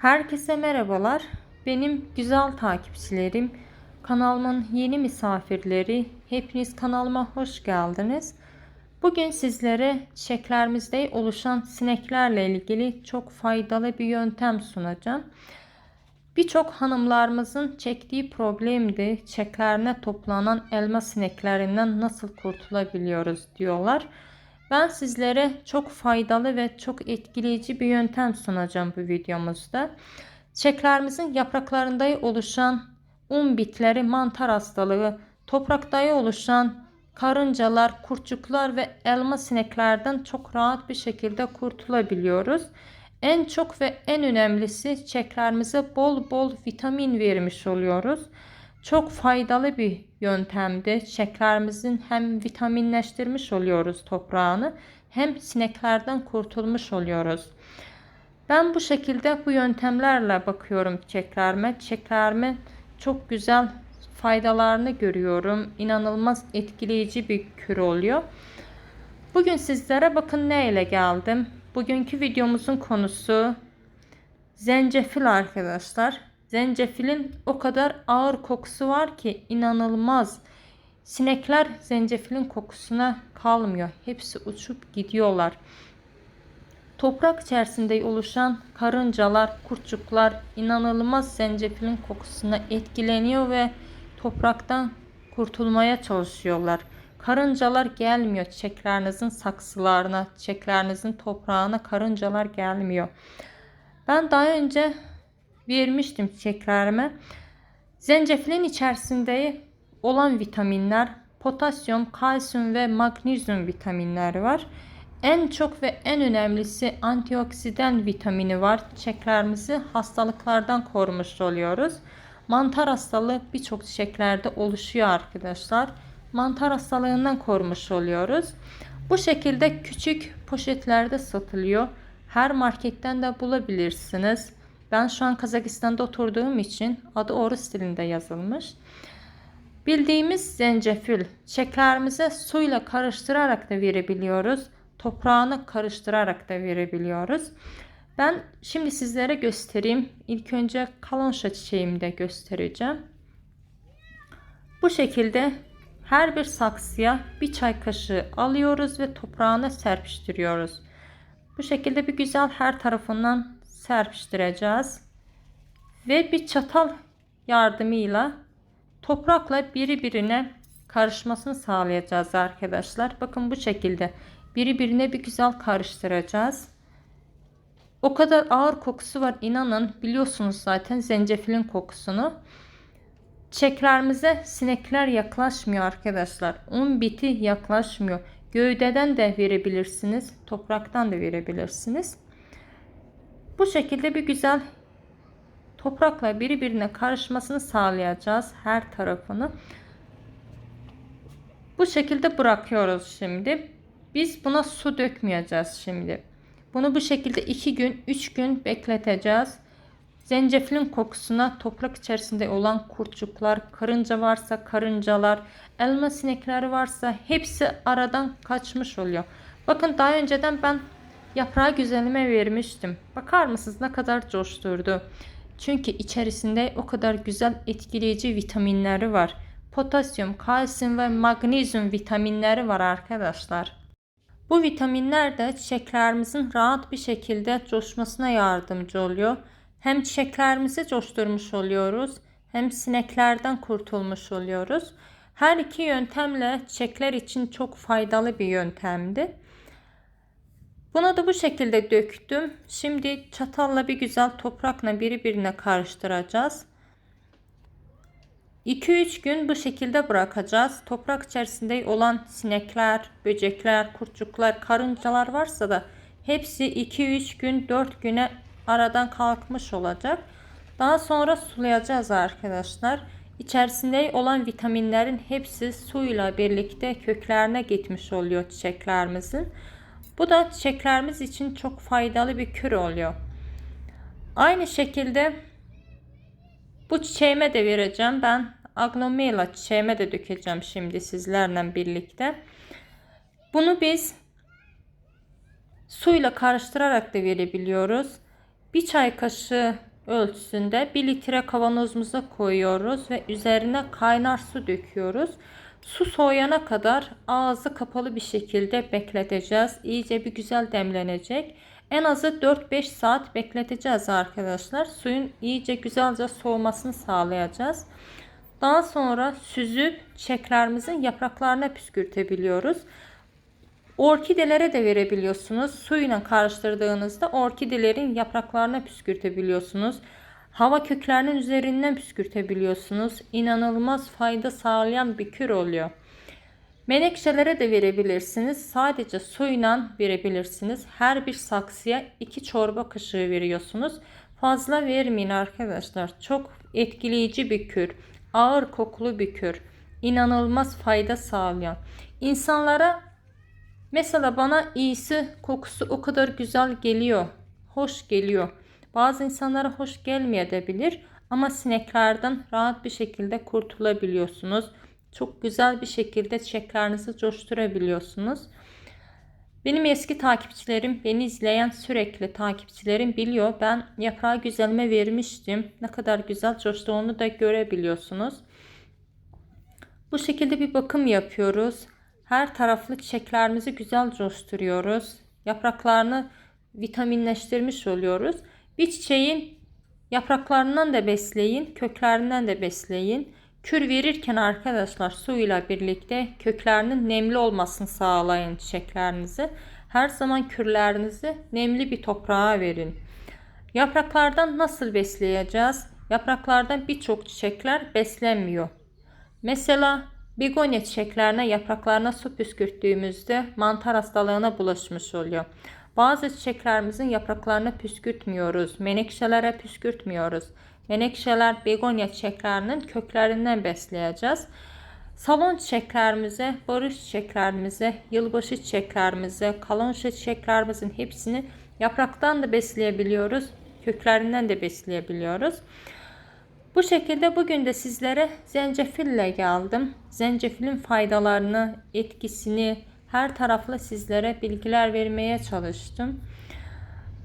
Herkese merhabalar. Benim güzel takipçilerim, kanalımın yeni misafirleri, hepiniz kanalıma hoş geldiniz. Bugün sizlere çiçeklerimizde oluşan sineklerle ilgili çok faydalı bir yöntem sunacağım. Birçok hanımlarımızın çektiği problemdi. Çiçeklerine toplanan elma sineklerinden nasıl kurtulabiliyoruz diyorlar. Ben sizlere çok faydalı ve çok etkileyici bir yöntem sunacağım bu videomuzda. Çiçeklerimizin yapraklarında oluşan un bitleri, mantar hastalığı, toprakta oluşan karıncalar, kurtçuklar ve elma sineklerden çok rahat bir şekilde kurtulabiliyoruz. En çok ve en önemlisi çiçeklerimize bol bol vitamin vermiş oluyoruz. Çok faydalı bir yöntemdi. Çiçeklerimizin hem vitaminleştirmiş oluyoruz toprağını hem sineklerden kurtulmuş oluyoruz. Ben bu şekilde bu yöntemlerle bakıyorum çiçeklerime. Çiçeklerime çok güzel faydalarını görüyorum. İnanılmaz etkileyici bir kür oluyor. Bugün sizlere bakın ne ile geldim. Bugünkü videomuzun konusu zencefil arkadaşlar. Zencefilin o kadar ağır kokusu var ki inanılmaz. Sinekler zencefilin kokusuna kalmıyor. Hepsi uçup gidiyorlar. Toprak içerisinde oluşan karıncalar, kurtçuklar inanılmaz zencefilin kokusuna etkileniyor ve topraktan kurtulmaya çalışıyorlar. Karıncalar gelmiyor çiçeklerinizin saksılarına, çiçeklerinizin toprağına karıncalar gelmiyor. Ben daha önce vermiştim çiçeklerime. Zencefilin içerisinde olan vitaminler potasyum, kalsiyum ve magnezyum vitaminleri var. En çok ve en önemlisi antioksidan vitamini var. Çiçeklerimizi hastalıklardan korumuş oluyoruz. Mantar hastalığı birçok çiçeklerde oluşuyor arkadaşlar. Mantar hastalığından korumuş oluyoruz. Bu şekilde küçük poşetlerde satılıyor. Her marketten de bulabilirsiniz. Ben şu an Kazakistan'da oturduğum için adı Orus dilinde yazılmış. Bildiğimiz zencefil çiçeklerimize suyla karıştırarak da verebiliyoruz. Toprağını karıştırarak da verebiliyoruz. Ben şimdi sizlere göstereyim. İlk önce kalonşa çiçeğimi de göstereceğim. Bu şekilde her bir saksıya bir çay kaşığı alıyoruz ve toprağına serpiştiriyoruz. Bu şekilde bir güzel her tarafından serpiştireceğiz. Ve bir çatal yardımıyla toprakla birbirine karışmasını sağlayacağız arkadaşlar. Bakın bu şekilde birbirine bir güzel karıştıracağız. O kadar ağır kokusu var inanın biliyorsunuz zaten zencefilin kokusunu. Çiçeklerimize sinekler yaklaşmıyor arkadaşlar. Un biti yaklaşmıyor. Gövdeden de verebilirsiniz. Topraktan da verebilirsiniz. Bu şekilde bir güzel toprakla birbirine karışmasını sağlayacağız her tarafını. Bu şekilde bırakıyoruz şimdi. Biz buna su dökmeyeceğiz şimdi. Bunu bu şekilde 2 gün 3 gün bekleteceğiz. Zencefilin kokusuna toprak içerisinde olan kurtçuklar, karınca varsa karıncalar, elma sinekleri varsa hepsi aradan kaçmış oluyor. Bakın daha önceden ben yaprağı güzelime vermiştim. Bakar mısınız ne kadar coşturdu. Çünkü içerisinde o kadar güzel etkileyici vitaminleri var. Potasyum, kalsiyum ve magnezyum vitaminleri var arkadaşlar. Bu vitaminler de çiçeklerimizin rahat bir şekilde coşmasına yardımcı oluyor. Hem çiçeklerimizi coşturmuş oluyoruz hem sineklerden kurtulmuş oluyoruz. Her iki yöntemle çiçekler için çok faydalı bir yöntemdi. Buna da bu şekilde döktüm. Şimdi çatalla bir güzel toprakla birbirine karıştıracağız. 2-3 gün bu şekilde bırakacağız. Toprak içerisinde olan sinekler, böcekler, kurtçuklar, karıncalar varsa da hepsi 2-3 gün 4 güne aradan kalkmış olacak. Daha sonra sulayacağız arkadaşlar. İçerisinde olan vitaminlerin hepsi suyla birlikte köklerine gitmiş oluyor çiçeklerimizin. Bu da çiçeklerimiz için çok faydalı bir kür oluyor. Aynı şekilde bu çiçeğime de vereceğim. Ben aglomela çiçeğime de dökeceğim şimdi sizlerle birlikte. Bunu biz suyla karıştırarak da verebiliyoruz. Bir çay kaşığı ölçüsünde 1 litre kavanozumuza koyuyoruz ve üzerine kaynar su döküyoruz. Su soğuyana kadar ağzı kapalı bir şekilde bekleteceğiz. İyice bir güzel demlenecek. En azı 4-5 saat bekleteceğiz arkadaşlar. Suyun iyice güzelce soğumasını sağlayacağız. Daha sonra süzüp çiçeklerimizin yapraklarına püskürtebiliyoruz. Orkidelere de verebiliyorsunuz. Suyla karıştırdığınızda orkidelerin yapraklarına püskürtebiliyorsunuz. Hava köklerinin üzerinden püskürtebiliyorsunuz. İnanılmaz fayda sağlayan bir kür oluyor. Menekşelere de verebilirsiniz. Sadece suyla verebilirsiniz. Her bir saksıya 2 çorba kaşığı veriyorsunuz. Fazla vermeyin arkadaşlar. Çok etkileyici bir kür. Ağır kokulu bir kür. İnanılmaz fayda sağlayan. İnsanlara mesela bana iyisi kokusu o kadar güzel geliyor. Hoş geliyor. Bazı insanlara hoş gelmeyebilir ama sineklerden rahat bir şekilde kurtulabiliyorsunuz. Çok güzel bir şekilde çiçeklerinizi coşturabiliyorsunuz. Benim eski takipçilerim, beni izleyen sürekli takipçilerim biliyor. Ben yaprağı güzelme vermiştim. Ne kadar güzel coştuğunu da görebiliyorsunuz. Bu şekilde bir bakım yapıyoruz. Her taraflı çiçeklerimizi güzel coşturuyoruz. Yapraklarını vitaminleştirmiş oluyoruz. Bir çiçeğin yapraklarından da besleyin, köklerinden de besleyin. Kür verirken arkadaşlar suyla birlikte köklerinin nemli olmasını sağlayın çiçeklerinizi. Her zaman kürlerinizi nemli bir toprağa verin. Yapraklardan nasıl besleyeceğiz? Yapraklardan birçok çiçekler beslenmiyor. Mesela begonya çiçeklerine yapraklarına su püskürttüğümüzde mantar hastalığına bulaşmış oluyor. Bazı çiçeklerimizin yapraklarını püskürtmüyoruz. Menekşelere püskürtmüyoruz. Menekşeler begonya çiçeklerinin köklerinden besleyeceğiz. Salon çiçeklerimize, barış çiçeklerimize, yılbaşı çiçeklerimize, kalonşa çiçeklerimizin hepsini yapraktan da besleyebiliyoruz. Köklerinden de besleyebiliyoruz. Bu şekilde bugün de sizlere zencefille geldim. Zencefilin faydalarını, etkisini her taraflı sizlere bilgiler vermeye çalıştım.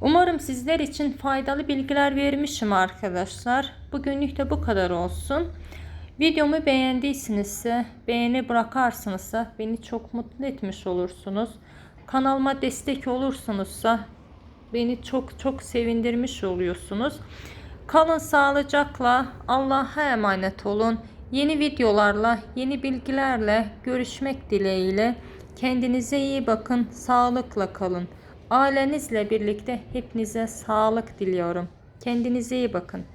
Umarım sizler için faydalı bilgiler vermişim arkadaşlar. Bugünlük de bu kadar olsun. Videomu beğendiysinizse beğeni bırakarsınızsa beni çok mutlu etmiş olursunuz. Kanalıma destek olursunuzsa beni çok çok sevindirmiş oluyorsunuz. Kalın sağlıcakla Allah'a emanet olun. Yeni videolarla, yeni bilgilerle görüşmek dileğiyle. Kendinize iyi bakın, sağlıkla kalın. Ailenizle birlikte hepinize sağlık diliyorum. Kendinize iyi bakın.